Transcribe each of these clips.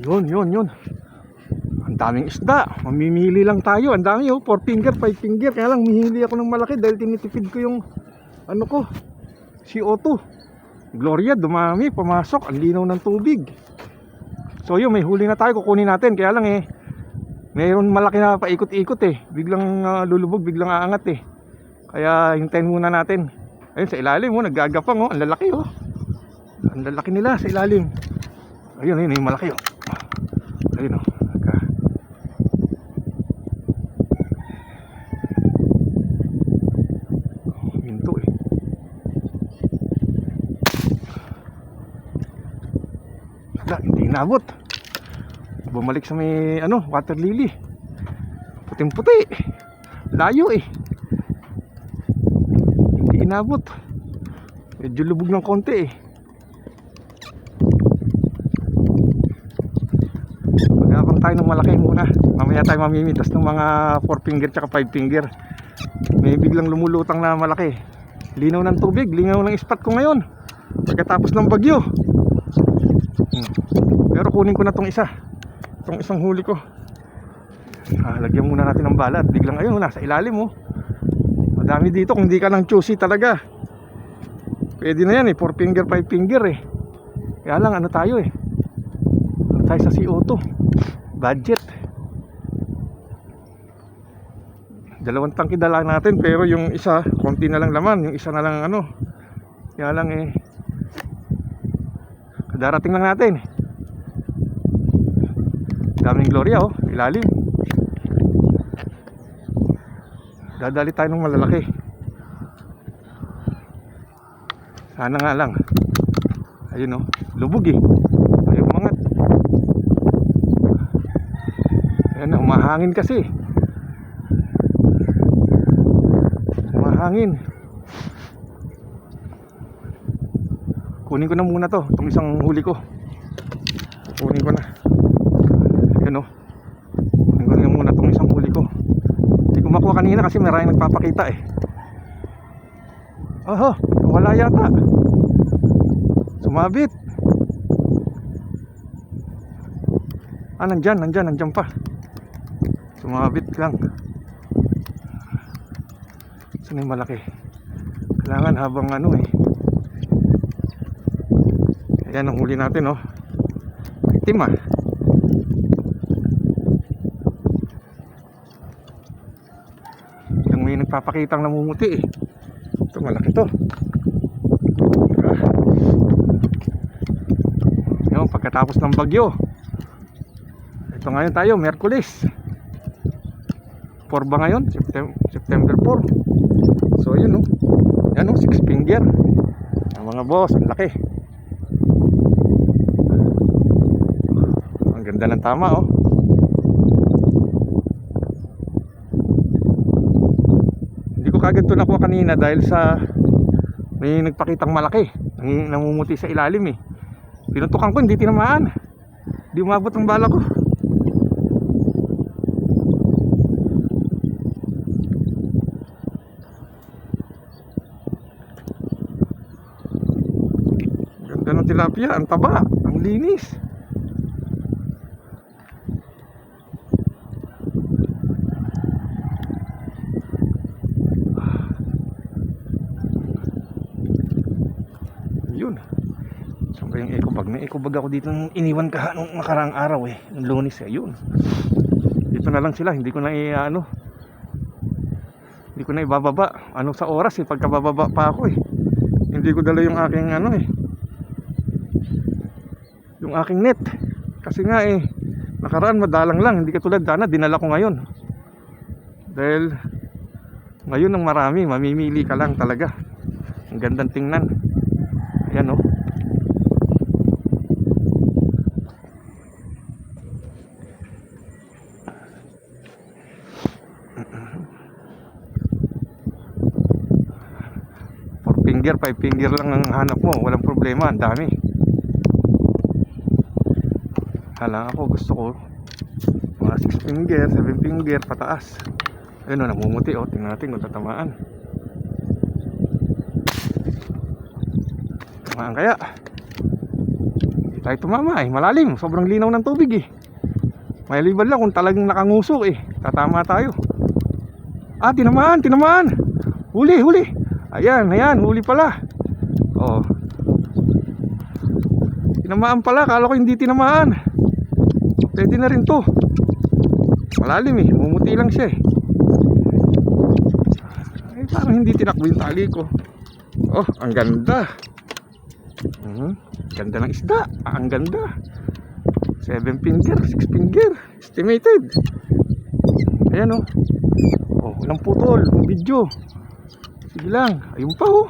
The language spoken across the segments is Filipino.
Yun, yun, yun. Ang daming isda. Mamimili lang tayo. Ang dami oh. Four finger, five finger. Kaya lang mihili ako ng malaki dahil tinitipid ko yung ano ko. CO2. Gloria, dumami. Pumasok. Ang linaw ng tubig. So yun, may huli na tayo. Kukunin natin. Kaya lang eh. Mayroon malaki na paikot-ikot eh. Biglang ah, lulubog, biglang aangat eh. Kaya hintayin muna natin. Ayun, sa ilalim oh. Naggagapang oh. Ang lalaki oh. Ang lalaki nila sa ilalim. Ayun, ayun, yung malaki oh. Ayun oh. Nagka- Minto eh. Wala. Bumalik sa may ano, water lily. Puting puti. Layo eh. Hindi inabot. Medyo lubog ng konti eh. Magabang tayo ng malaki muna. Mamaya tayo mamimitas ng mga 4 finger tsaka 5 finger. May biglang lumulutang na malaki. Linaw ng tubig, linaw ng spot ko ngayon. Pagkatapos ng bagyo. Hmm. Pero kunin ko na tong isa. Tong isang huli ko. Ah, lagyan muna natin ng balat. Biglang ayun, nasa ilalim oh. Madami dito kung di ka ng choosy talaga. Pwede na yan eh, 4 finger, 5 finger eh. Kaya lang ano tayo eh. Ano tayo sa CO2. Budget. Dalawang tangki dala natin pero yung isa, konti na lang laman. Yung isa na lang ano. Kaya lang eh. Darating lang natin. Daming Gloria oh, ilalim. Dadali tayo ng malalaki. Sana nga lang. Ayun oh, lubog eh. Ayaw umangat. Umahangin kasi. Umahangin. Kunin ko na muna to, itong isang huli ko. Kunin ko na. Ayan oh. Kunin ko na muna itong isang huli ko. Hindi ko makuha kanina kasi maraming nagpapakita eh. Oho, wala yata. Sumabit. Ah, nandyan, nandyan, nandyan pa. Sumabit lang. Saan yung malaki? Kailangan habang ano eh. Ayan ang huli natin oh. Itim ah. Yung may nagpapakitang namumuti eh. Ito malaki to. Yun, pagkatapos ng bagyo. Ito ngayon tayo, Merkulis. 4 ba ngayon? September, September 4. So yun oh. Yan oh, 6 finger. Ang mga boss, ang laki. Ang ganda ng tama oh. Hindi ko kagad ito nakuha kanina dahil sa may nagpakitang malaki. Nang namumuti sa ilalim eh. Pinuntukan ko, hindi tinamaan. Hindi umabot ang bala ko. Ganda ng tilapia, ang taba, ang linis. Yun. Saan ba yung eco bag? May eco bag ako dito iniwan ka nung nakaraang araw eh. Nung lunis eh. Yun. Dito na lang sila. Hindi ko na i ano. Hindi ko na ibababa. Ano sa oras eh. Pagkabababa pa ako eh. Hindi ko dala yung aking ano eh. Yung aking net. Kasi nga eh. Nakaraan madalang lang. Hindi katulad dana. Dinala ko ngayon. Dahil ngayon ang marami. Mamimili ka lang talaga. Ang gandang tingnan. Ayan oh. Four finger, five finger lang ang hanap mo. Walang problema, ang dami. Hala ako, gusto ko mga six finger, seven finger, pataas. Ayun o, namumuti o. Tingnan natin kung tatamaan. Tamaan kaya? Hindi tayo tumama eh. Malalim. Sobrang linaw ng tubig eh. May liban lang kung talagang nakangusok eh. Tatama tayo. Ah, tinamaan, tinamaan. Huli, huli. Ayan, ayan, huli pala. Oh. Tinamaan pala, kala ko hindi tinamaan. Pwede na rin to. Malalim eh, mumuti lang siya eh. Ay, parang hindi tinakbo yung tali ko. Oh, ang ganda. Mhm. Ganda ng isda. Ah, ang ganda. 7 finger, 6 finger. Estimated. Ayan oh. Oh, walang putol. Video. Sige lang. Ayun pa oh.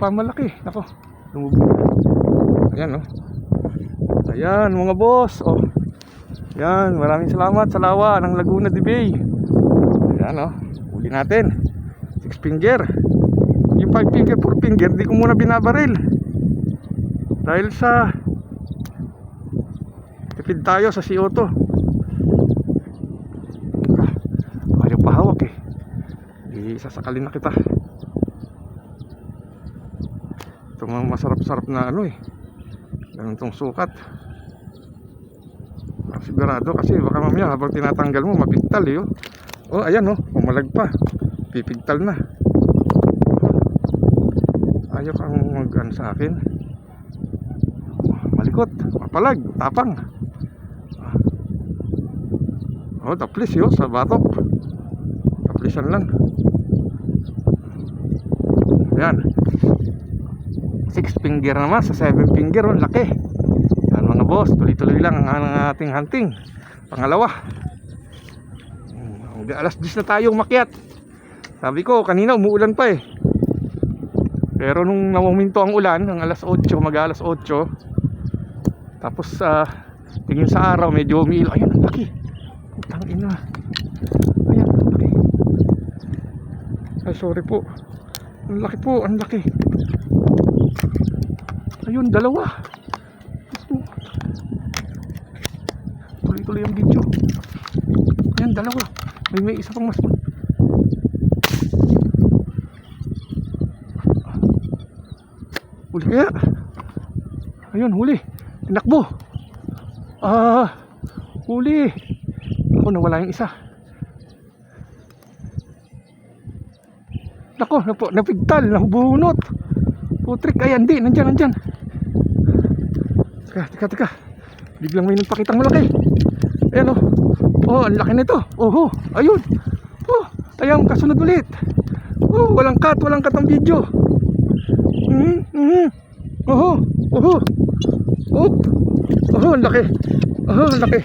Pa malaki. Nako. Lumubog. Ayan oh. Ayan mga boss. Oh. Ayan. Maraming salamat sa lawa ng Laguna de Bay. Ayan oh. Uli natin. 6 finger. Yung 5 finger, 4 finger, di ko muna binabaril. Dahil sa tipid tayo sa CO2. Ah, ayaw pa hawak eh. Di sasakalin na kita. Ito mga masarap-sarap na ano eh ganun tong sukat ah, sigurado kasi baka mamaya habang tinatanggal mo mapigtal eh oh, oh ayan oh. Umalag pa. Pipigtal na. Ah, Ayaw kang mag ano, sa akin. Ah, malikot. Mapalag. Tapang. Oh taplis yun sa batok. Taplisan lang. Ayan. 6 finger naman sa 7 finger ang laki. Yan mga boss tuloy tuloy lang ang ating hunting. Pangalawa. Hmm, alas 10 na tayong makiat sabi ko kanina umuulan pa eh. Pero nung namuminto ang ulan ang alas 8 mag alas 8 tapos uh, tingin sa araw medyo umiilo. Ayun ang laki. Putang ina. Ayun ang laki. Ay sorry po. Ang laki po ang laki. Ayun, dalawa. Ito. Tuloy-tuloy ang video. Ayan, dalawa. May may isa pang mas Huli kaya. Ayun, huli. Tinakbo. Ah, huli. Ako, nawala yung isa. Nako, napigtal, nabunot. Putrik, ayan, di, nandyan, nandyan. Teka, teka, teka. Biglang may nagpakitang malaki. Ayan, oh. Oh, ang laki nito. Oh, oh, ayun. Oh, ayan, kasunod ulit. Oh, walang cut, walang cut ang video. Mm, mm. Oho, oho. Oop. Oho, ang laki. Oho, ang laki.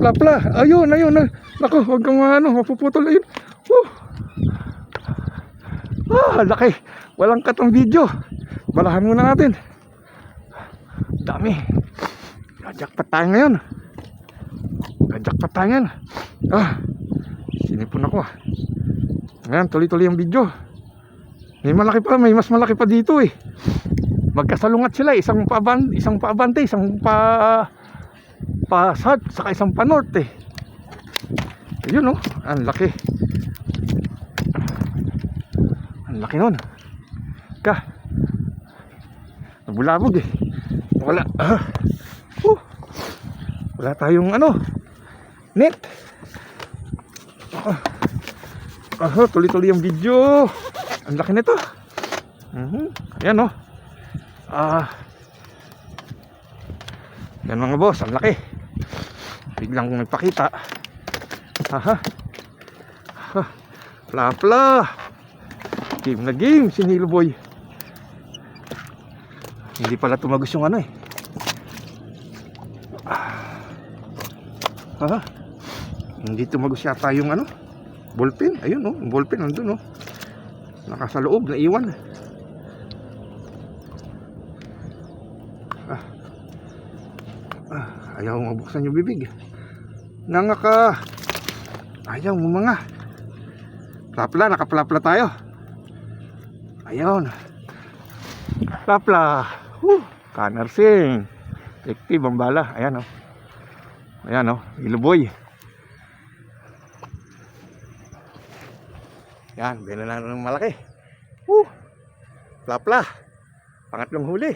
Plapla. Ayun, ayun. ah. Naku, huwag kang ano, mapuputol. Ayun. Oh. Ah, ang laki. Walang katong video. Balahan muna natin. Dami. Jackpot tayo ngayon. Jackpot tayo ngayon. Ah, sinipon ako ah. Ngayon, tuloy-tuloy ang video. May malaki pa, may mas malaki pa dito eh. Magkasalungat sila, isang paaban, isang paabante, isang pa pa south, saka isang pa north eh. Ayun oh, ang laki. Ang laki nun. Ka. Nabulabog eh. Wala. Ah. Wala tayong ano. Net. Ah. Ah, tuloy-tuloy ang video. Ang laki nito. Mhm. Ayan oh. Ah. Yan mga boss, ang laki. Biglang nagpakita. Aha. Ha. Pla pla. Game na game si Nilo Boy. Hindi pala tumagos yung ano eh. Ha. Hindi tumagos yata yung ano. Ballpen. Ayun oh, ballpen nandun oh. Naka sa loob, naiwan. Ah. Ah, ayaw mabuksan yung bibig. Nanga ka. Ayaw mo mga. Plapla, nakaplapla tayo. Ayun. Plapla. Woo, kanarsing. Active ang bala. Ayan oh. Ayan oh, iluboy. Yan, binala ng malaki. Woo! Plapla. Pangatlong huli.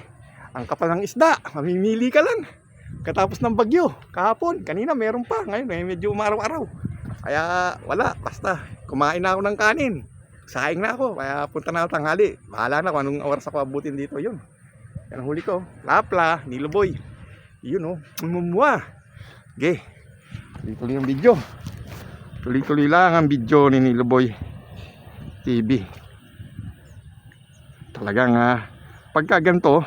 Ang kapal ng isda, mamimili ka lang. Katapos ng bagyo, kahapon, kanina meron pa, ngayon eh, medyo umaraw-araw. Kaya wala, basta kumain na ako ng kanin. Saing na ako, kaya punta na ako tanghali. Bahala na kung anong oras ako abutin dito, yun. Yan ang huli ko. Lapla, niluboy. Yun oh, mumumuha. Okay, tuloy-tuloy ang video. Tuloy-tuloy lang ang video ni Niluboy TV. Talagang ah, pagka ganito,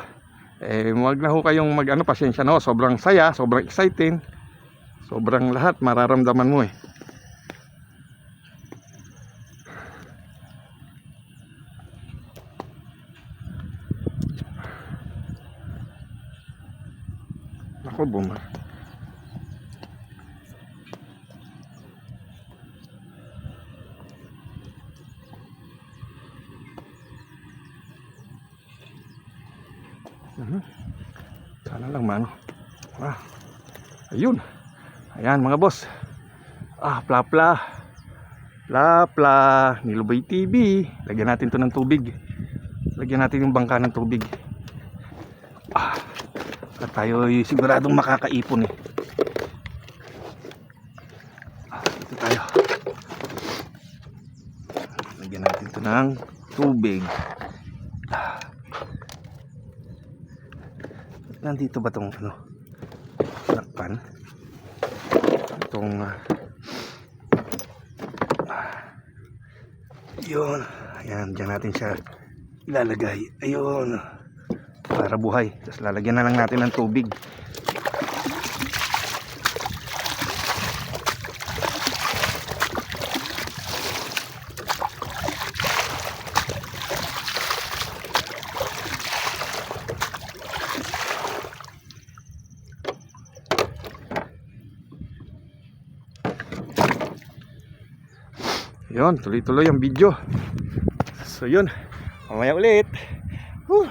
eh wag na ho kayong mag ano, pasensya no, sobrang saya, sobrang exciting. Sobrang lahat mararamdaman mo eh. Ako buma. Mhm. Sana lang man. Ah. Ayun. Ayan mga boss. Ah, pla-pla. Pla-pla. Nilubay TV. Lagyan natin to ng tubig. Lagyan natin yung bangka ng tubig. Ah. At tayo ay siguradong makakaipon eh. Ah, dito tayo. Lagyan natin to ng tubig. Nandito ba tong ano? Lakpan? Itong ah, yun. Ayan, dyan natin siya ilalagay. Ayun. Para buhay. Tapos lalagyan na lang natin ng tubig. Yun, tuloy-tuloy ang video. So yun, mamaya ulit. Whew.